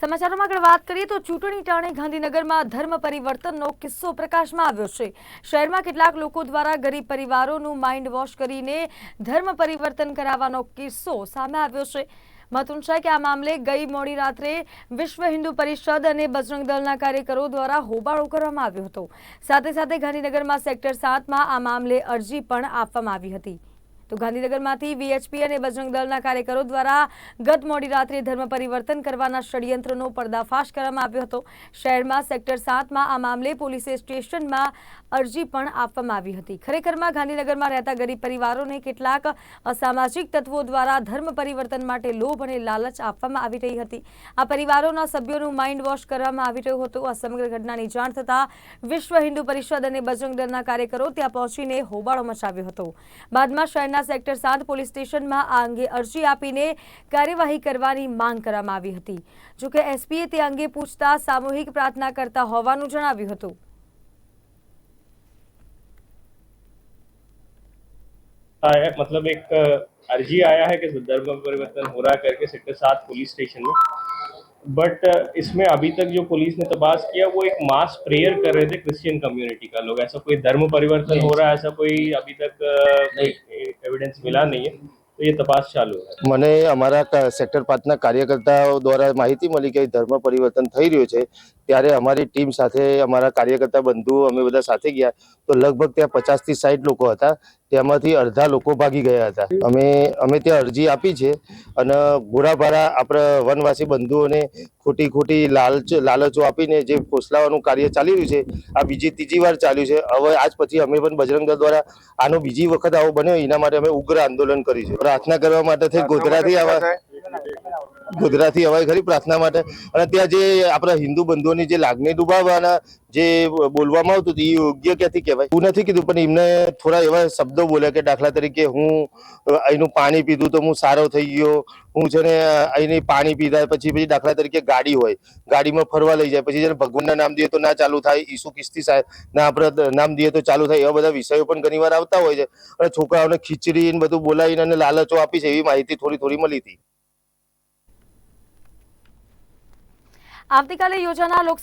સમાચારોમાં આગળ વાત કરીએ તો ચૂંટણી ટાણે ગાંધીનગરમાં ધર્મ પરિવર્તનનો કિસ્સો પ્રકાશમાં આવ્યો છે. શહેરમાં કેટલાક લોકો દ્વારા ગરીબ પરિવારોનું માઇન્ડ વોશ કરીને ધર્મ પરિવર્તન કરાવવાનો કિસ્સો સામે આવ્યો છે. મહત્વનું છે કે આ મામલે ગઈ મોડી રાત્રે વિશ્વ હિન્દુ પરિષદ અને બજરંગ દળના કાર્યકરો દ્વારા હોબાળો કરવામાં આવ્યો હતો. સાથે સાથે ગાંધીનગરમાં સેક્ટર સાતમાં આ મામલે અરજી પણ આપવામાં આવી હતી. તો ગાંધીનગરમાંથી વીએચપી અને બજરંગ દળના કાર્યકરો દ્વારા ગત મોડી રાત્રે ધર્મ પરિવર્તન કરવાના ષડયંત્રનો પર્દાફાશ કરવામાં આવ્યો હતો. શહેરમાં સેક્ટર સાતમાં આ મામલે પોલીસે સ્ટેશનમાં અરજી પણ આપવામાં આવી હતી. ખરેખરમાં ગાંધીનગરમાં રહેતા ગરીબ પરિવારોને કેટલાક અસામાજિક તત્વો દ્વારા ધર્મ પરિવર્તન માટે લોભ અને લાલચ આપવામાં આવી રહી હતી. આ પરિવારોના સભ્યોનું માઇન્ડ વોશ કરવામાં આવી રહ્યું હતું. આ સમગ્ર ઘટનાની જાણ થતાં વિશ્વ હિન્દુ પરિષદ અને બજરંગ દળના કાર્યકરો ત્યાં પહોંચીને હોબાળો મચાવ્યો હતો. બાદમાં શહેરના સેક્ટર સાત પોલીસ સ્ટેશનમાં આ અંગે અરજી આપીને કાર્યવાહી કરવાની માંગ કરવામાં આવી હતી જોકે એસપીએ તે અંગે પૂછતા સામૂહિક પ્રાર્થના કરતા હોવાનું જણાવ્યું હતું आया मतलब एक अ, अर्जी आया है कि धर्म परिवर्तन हो रहा है करके सेक्टर सात पुलिस स्टेशन में बट इसमें अभी तक जो पुलिस ने तपास किया वो एक मास प्रेयर कर रहे थे क्रिश्चियन कम्युनिटी का लोग ऐसा कोई धर्म परिवर्तन हो रहा है ऐसा कोई अभी तक अ, कोई एविडेंस मिला नहीं है तो ये तपास चालू है મને અમારા ક- સેક્ટર પાંચના કાર્યકર્તાઓ દ્વારા માહિતી મળી કે ધર્મ પરિવર્તન થઈ રહ્યું છે ત્યારે અમારી ટીમ સાથે અમારા કાર્યકર્તા બંધુઓ અમે બધા સાથે ગયા તો લગભગ ત્યાં પચાસ થી સાઠ લોકો હતા તેમાંથી અડધા લોકો ભાગી ગયા હતા. અમે અમે ત્યાં અરજી આપી છે અને ઘોડાભારા આપણા વનવાસી બંધુઓને ખોટી ખોટી લાલચ, લાલચો આપીને જે ફોસલાવાનું કાર્ય ચાલી રહ્યું છે, આ બીજી ત્રીજી વાર ચાલ્યું છે. હવે આજ પછી અમે પણ બજરંગ દળ દ્વારા આનો બીજી વખત આવો બન્યો. એના માટે અમે ઉગ્ર આંદોલન કરીશું પ્રાર્થના કરવા માટે થઈ ગોધરાથી આવા ગોધરાથી અવાય ખરી પ્રાર્થના માટે. અને ત્યાં જે આપણા હિન્દુ બંધુઓની જે લાગણી ડૂબાવવાના જે બોલવામાં આવતું હતું, એ યોગ્ય ક્યાંથી કહેવાય? હું નથી કીધું, પણ એમને થોડા એવા શબ્દો બોલ્યા કે દાખલા તરીકે હું અહીંનું પાણી પીધું તો હું સારો થઈ ગયો. હું છે ને, અહીંની પાણી પીધા પછી પછી દાખલા તરીકે ગાડી હોય, ગાડીમાં ફરવા લઈ જાય, પછી જેને ભગવાનના નામ દઈએ તો ના ચાલુ થાય, ઈસુ કિસ્તી સાહેબ, ના આપણે નામ દઈએ તો ચાલુ થાય, એવા બધા વિષયો પણ ઘણીવાર આવતા હોય છે. અને છોકરાઓને ખીચડી બધું બોલાવીને અને લાલચો આપી છે, એવી માહિતી થોડી થોડી મળી હતી. આવતીકાલે યોજાનાર લોક